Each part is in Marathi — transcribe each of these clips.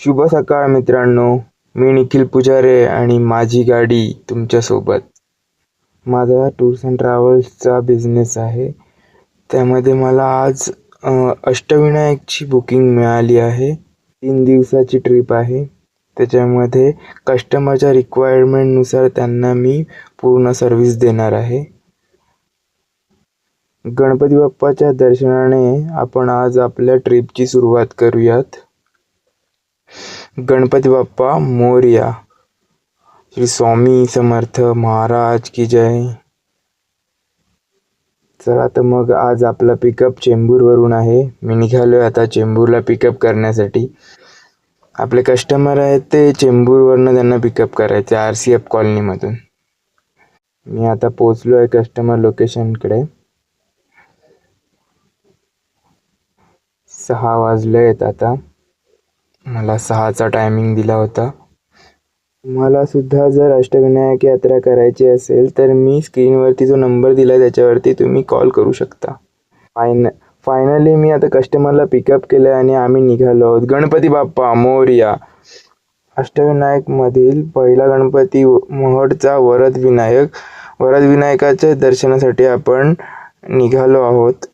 शुभ सकाळ मित्रांनो. मी निखिल पुजारे आणि माझी गाडी तुमच्यासोबत. माझा टूर्स अँड ट्रॅव्हल्सचा बिझनेस आहे. त्यामध्ये मला आज अष्टविनायकची बुकिंग मिळाली आहे. तीन दिवसाची ट्रिप आहे. त्याच्यामध्ये कस्टमरच्या रिक्वायरमेंटनुसार त्यांना मी पूर्ण सर्व्हिस देणार आहे. गणपती बाप्पाच्या दर्शनाने आपण आज आपल्या ट्रिपची सुरुवात करूयात. गणपती बाप्पा मोरया श्री स्वामी समर्थ महाराज की जय. चला तर मग आज आपला पिकअप चेंबूरवरून आहे. मी निघालोय आता चेंबूरला पिकअप करण्यासाठी. आपले कस्टमर आहेत ते चेंबूरवरनं त्यांना पिकअप करायचे आर सी एफ कॉलनीमधून मी आता पोचलो आहे कस्टमर लोकेशनकडे सहा वाजले आहेत आता. मला सहाचा टायमिंग दिला होता. मला सुद्धा जर अष्टविनायक यात्रा करायची असेल तर मी स्क्रीनवरती जो नंबर दिला आहे त्याच्यावरती तुम्ही कॉल करू शकता. फायन फायनली मी आता कस्टमरला पिकअप केलं आणि आम्ही निघालो आहोत. गणपती बाप्पा मोर्या. अष्टविनायकमधील पहिला गणपती मोहडचा वरद विनायक वरद विनायकाच्या दर्शनासाठी आपण निघालो आहोत.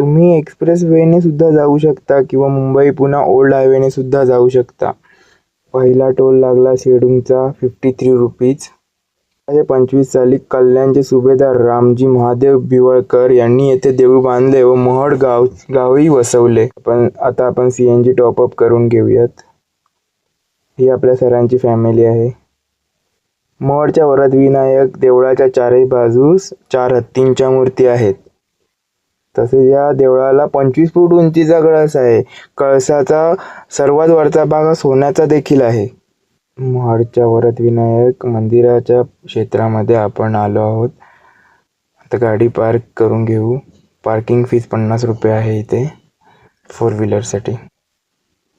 तुम्ही एक्सप्रेस वेने सुद्धा जाऊ शकता किंवा मुंबई पुन्हा ओल्ड हायवेने सुद्धा जाऊ शकता. पहिला टोल लागला शेडूमचा फिफ्टी थ्री रुपीज असे पंचवीस साली कल्याणचे सुभेदार रामजी महादेव बिवळकर यांनी येथे देऊळ बांधले व महड गाव गावही वसवले. पण आता आपण सी एन जी टॉपअप करून घेऊयात. ही आपल्या सरांची फॅमिली आहे. महडच्या वरद विनायक देवळाच्या चारही बाजूस चार हत्तींच्या मूर्ती आहेत. तसेच या देवळाला पंचवीस फूट उंचीचा कळस आहे. कळसाचा सर्वात वरचा भाग हा सोन्याचा देखील आहे. महाडच्या वरद विनायक मंदिराच्या क्षेत्रामध्ये आपण आलो आहोत. आता गाडी पार्क करून घेऊ. पार्किंग फीज पन्नास रुपये आहे इथे फोर व्हीलरसाठी.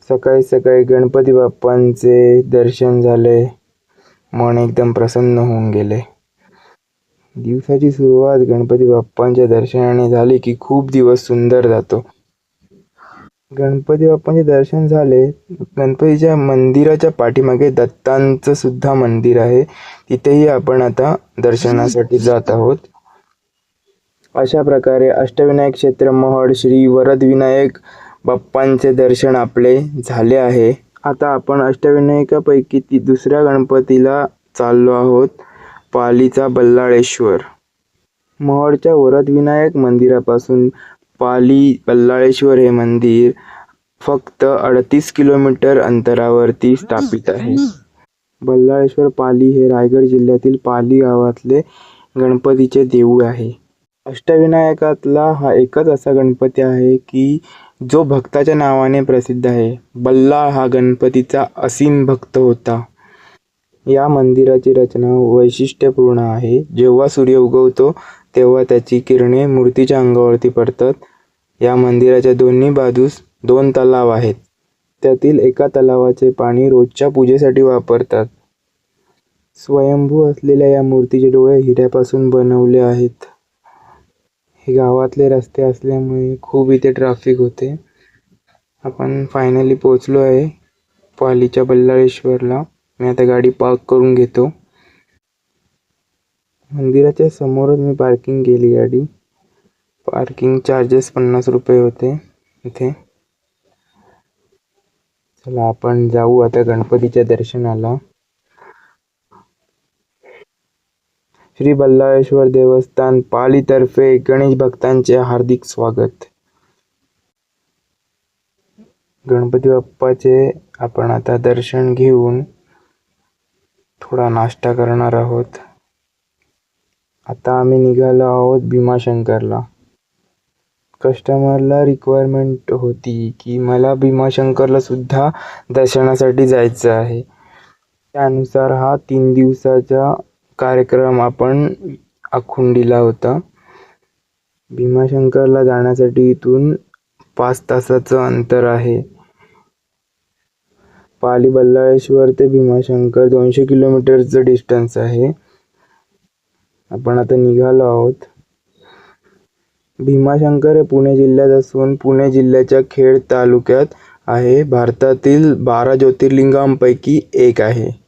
सकाळी सकाळी गणपती बाप्पांचे दर्शन झाले. मन एकदम प्रसन्न होऊन गेले. दिवसाची सुरुवात गणपती बाप्पांच्या दर्शनाने झाली की खूप दिवस सुंदर जातो. गणपती बाप्पांचे दर्शन झाले गणपतीच्या मंदिराच्या पाठीमागे दत्तांचं सुद्धा मंदिर आहे. तिथेही आपण आता दर्शनासाठी जात आहोत. अशा प्रकारे अष्टविनायक क्षेत्र महड श्री वरदविनायक बाप्पांचे दर्शन आपले झाले आहे. आता आपण अष्टविनायकापैकी ती दुसऱ्या गणपतीला चाललो आहोत. पालीचा बल्लाळेश्वर. महडच्या वरद विनायक मंदिरापासून पाली बल्लाळेश्वर हे मंदिर फक्त अडतीस किलोमीटर अंतरावरती स्थापित आहे. बल्लाळेश्वर पाली हे रायगड जिल्ह्यातील पाली गावातले गणपतीचे देऊळ आहे. अष्टविनायकातला हा एकच असा गणपती आहे की जो भक्ताच्या नावाने प्रसिद्ध आहे. बल्लाळ हा गणपतीचा असीम भक्त होता. या मंदिराची रचना वैशिष्ट्यपूर्ण आहे. जेव्हा सूर्य उगवतो तेव्हा त्याची किरणे मूर्तीच्या अंगावरती पडतात. या मंदिराच्या दोन्ही बाजूस दोन तलाव आहेत. त्यातील एका तलावाचे पाणी रोजच्या पूजेसाठी वापरतात. स्वयंभू असलेल्या या मूर्तीचे डोळे हिऱ्यापासून बनवले आहेत. हे गावातले रस्ते असल्यामुळे खूप इथे ट्रॅफिक होते. आपण फायनली पोचलो आहे पालीच्या बल्लाळेश्वरला. मी आता गाडी पार्क करून घेतो. मंदिराच्या समोरच मी पार्किंग केली गाडी. पार्किंग चार्जेस पन्नास रुपये होते इथे. चला आपण जाऊ आता गणपतीच्या दर्शनाला. श्री बल्लाळेश्वर देवस्थान पालीतर्फे गणेश भक्तांचे हार्दिक स्वागत. गणपती बाप्पाचे आपण आता दर्शन घेऊन थोडा नाश्ता करणार आहोत. आता आम्ही निघालो आहोत भीमाशंकरला. कस्टमरला रिक्वायरमेंट होती की मला भीमाशंकरला सुद्धा दर्शनासाठी जायचं आहे. त्यानुसार हा तीन दिवसाचा कार्यक्रम आपण आखून दिला होता. भीमाशंकरला जाण्यासाठी इथून पाच तासाचं अंतर आहे. पाली बल्लाळेश्वर ते भीमाशंकर दोनशे किलोमीटरचं डिस्टन्स आहे. आपण आता निघालो आहोत. भीमाशंकर हे पुणे जिल्ह्यात असून पुणे जिल्ह्याच्या खेड तालुक्यात आहे. भारतातील बारा ज्योतिर्लिंगांपैकी एक आहे.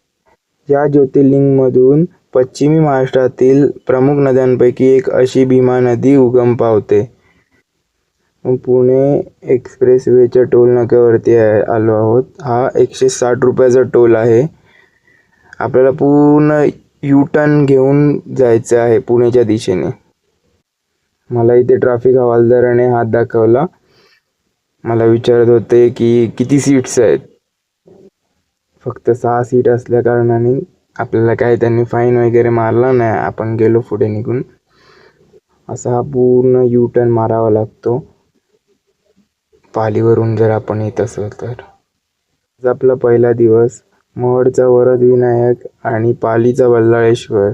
या ज्योतिर्लिंगमधून पश्चिमी महाराष्ट्रातील प्रमुख नद्यांपैकी एक अशी भीमा नदी उगम पावते. पुणे एक्सप्रेसवेच्या टोल नाक्यावरती आहे आलो आहोत. हा एकशे साठ रुपयाचा टोल आहे. आपल्याला पूर्ण यू टर्न घेऊन जायचं आहे पुण्याच्या दिशेने. मला इथे ट्रॅफिक हवालदाराने हात दाखवला. मला विचारत होते की किती सीट्स आहेत? फक्त सहा सीट असल्या कारणाने आपल्याला काय त्यांनी फाईन वगैरे मारला नाही. आपण गेलो पुढे निघून. असा हा पूर्ण यू टर्न मारावा लागतो. पालीवरून जर आपण येत असेल तर. आपला पहिला दिवस महडचा वरद विनायक आणि पालीचा बल्लाळेश्वर.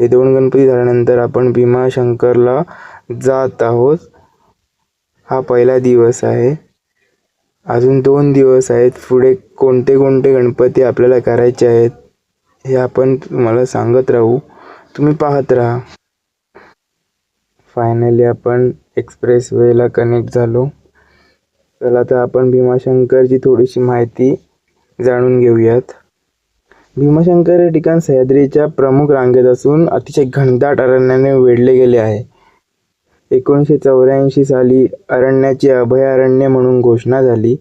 हे दोन गणपती झाल्यानंतर आपण भीमाशंकरला जात आहोत. हा पहिला दिवस आहे. अजून दोन दिवस आहेत. पुढे कोणते कोणते गणपती आपल्याला करायचे आहेत हे आपण तुम्हाला सांगत राहू. तुम्ही पाहत राहा. फायनली आपण एक्सप्रेस वेला कनेक्ट झालो. चला तर आपण भीमाशंकरची थोडीशी माहिती जाणून घेऊयात. भीमाशंकर हे ठिकाण सह्याद्रीच्या प्रमुख रांगेत असून अतिशय घनदाट अरण्याने वेढले गेले आहे. एकोणीसशे चौऱ्याऐंशी साली अरण्याची अभयारण्य म्हणून घोषणा झाली.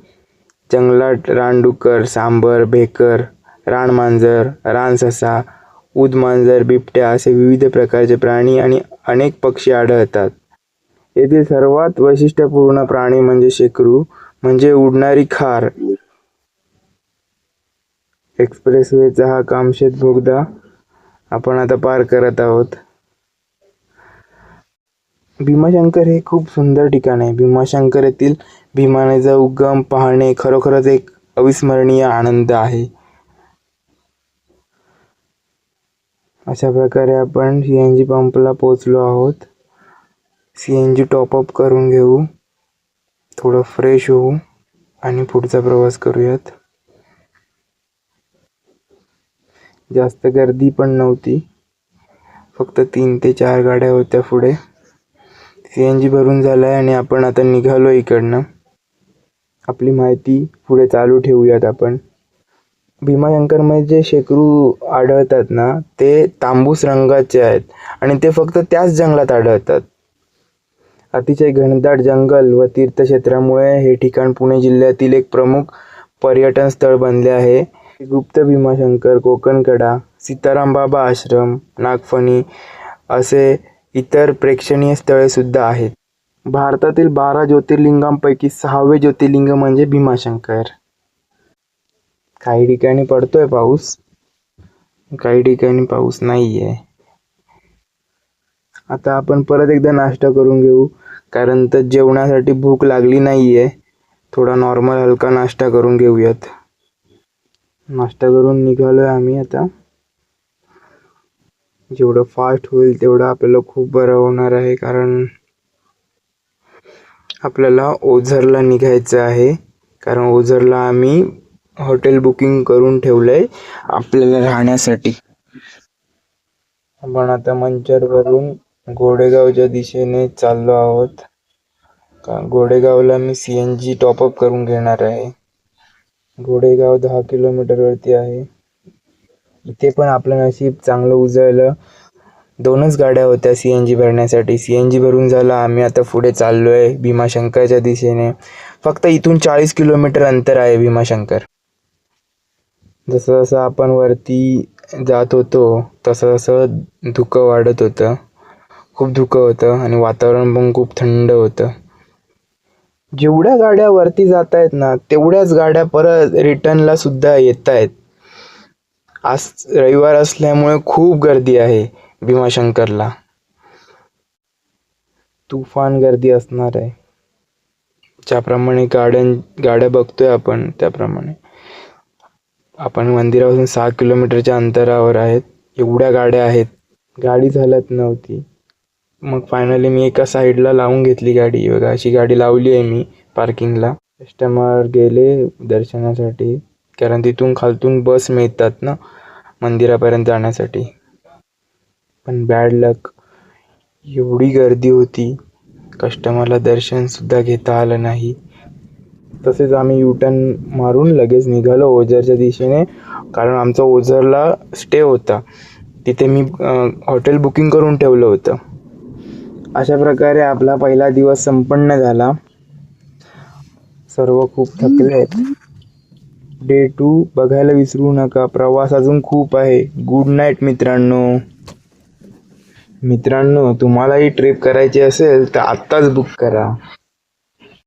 जंगलात रानडुक्कर सांबर भेकर रानमांजर रानससा उदमांजर बिबट्या असे विविध प्रकारचे प्राणी आणि अनेक पक्षी आढळतात. येथील सर्वात वैशिष्ट्यपूर्ण प्राणी म्हणजे शेकरू म्हणजे उडणारी खार. एक्सप्रेसवेचा हा कामशेत बोगदा आपण आता पार करत आहोत. भीमाशंकर हे खूप सुंदर ठिकाण आहे. भीमाशंकर येथील भीमानेचा उगम पाहणे खरोखरच एक अविस्मरणीय आनंद आहे. अशा प्रकारे आपण सी एन जी पंपला पोचलो आहोत. सी एन जी टॉपअप करून घेऊ. थोडं फ्रेश होऊ आणि पुढचा प्रवास करूयात. जास्त गर्दी पण नव्हती. फक्त तीन ते चार गाड्या होत्या पुढे. सी एन जी भरून झालं आहे आणि आपण आता निघालो इकडनं. आपली माहिती पुढे चालू ठेवूयात आपण. भीमाशंकरमध्ये जे शेकरू आढळतात ना ते तांबूस रंगाचे आहेत आणि ते फक्त त्याच जंगलात आढळतात. अतिशय घनदाट जंगल व तीर्थक्षेत्रामुळे हे ठिकाण पुणे जिल्ह्यातील एक प्रमुख पर्यटन स्थळ बनले आहे. गुप्त भीमाशंकर कोकणकडा सीताराम बाबा आश्रम नागफणी असे इतर प्रेक्षणीय स्थळे सुद्धा आहेत. भारतातील बारा ज्योतिर्लिंगांपैकी सहावे ज्योतिर्लिंग म्हणजे भीमाशंकर. काही ठिकाणी पडतोय पाऊस. काही ठिकाणी पाऊस नाही आहे आता आपण परत एकदा नाश्ता करून घेऊ. कारण तर जेवणासाठी भूक लागली नाही आहे थोडा नॉर्मल हलका नाश्ता करून घेऊयात. नाश्ता करून निघालोय आम्ही आता. जेवढं फास्ट होईल तेवढं आपल्याला खूप बरं होणार आहे. कारण आपल्याला ओझरला निघायचं आहे. कारण ओझरला आम्ही हॉटेल बुकिंग करून ठेवलंय आपल्याला राहण्यासाठी. आपण आता मंचरवरून गोडेगावच्या दिशेने चाललो आहोत. का गोडेगावला मी C N G top up करून घेणार आहे. गोडेगाव दहा किलोमीटरवरती आहे. इथे पण आपलं नशीब चांगलं उजळलं. दोनच गाड्या होत्या सी एन जी भरण्यासाठी. सी एन जी भरून झालं. आम्ही आता पुढे चाललो आहे भीमाशंकरच्या दिशेने. फक्त इथून चाळीस किलोमीटर अंतर आहे भीमाशंकर. जसं जसं आपण वरती जात होतो तसं तसं धुकं वाढत होतं. खूप धुकं होतं आणि वातावरण पण खूप थंड होतं. जेवढ्या गाड्या वरती जात आहेत ना तेवढ्याच गाड्या परत रिटर्नला सुद्धा येत आहेत आज रविवार असल्यामुळे खूप गर्दी आहे भीमाशंकरला. तुफान गर्दी असणार आहे. ज्याप्रमाणे गाड्या गाड्या बघतोय आपण त्याप्रमाणे. आपण मंदिरापासून सहा किलोमीटरच्या अंतरावर आहेत. एवढ्या गाड्या आहेत. गाडी झालत नव्हती. मग फायनली मी एका साईडला लावून घेतली गाडी. बघा अशी गाडी लावली आहे मी पार्किंगला कस्टमर गेले दर्शनासाठी. कारण तिथून खालतून बस मिळतात ना मंदिरापर्यंत जाण्यासाठी. पण बॅड लक एवढी गर्दी होती. कस्टमरला दर्शनसुद्धा घेता आलं नाही. तसेच आम्ही युटर्न मारून लगेच निघालो ओझरच्या दिशेने. कारण आमचा ओझरला स्टे होता. तिथे मी हॉटेल बुकिंग करून ठेवलं होतं. अशा प्रकारे आपला पहिला दिवस संपन्न झाला. सर्व खूप थकले आहेत. डे टू बघायला विसरू नका. प्रवास अजून खूप आहे. गुड नाईट मित्रांनो. मित्रांनो तुम्हालाही ट्रिप करायची असेल तर आत्ताच बुक करा.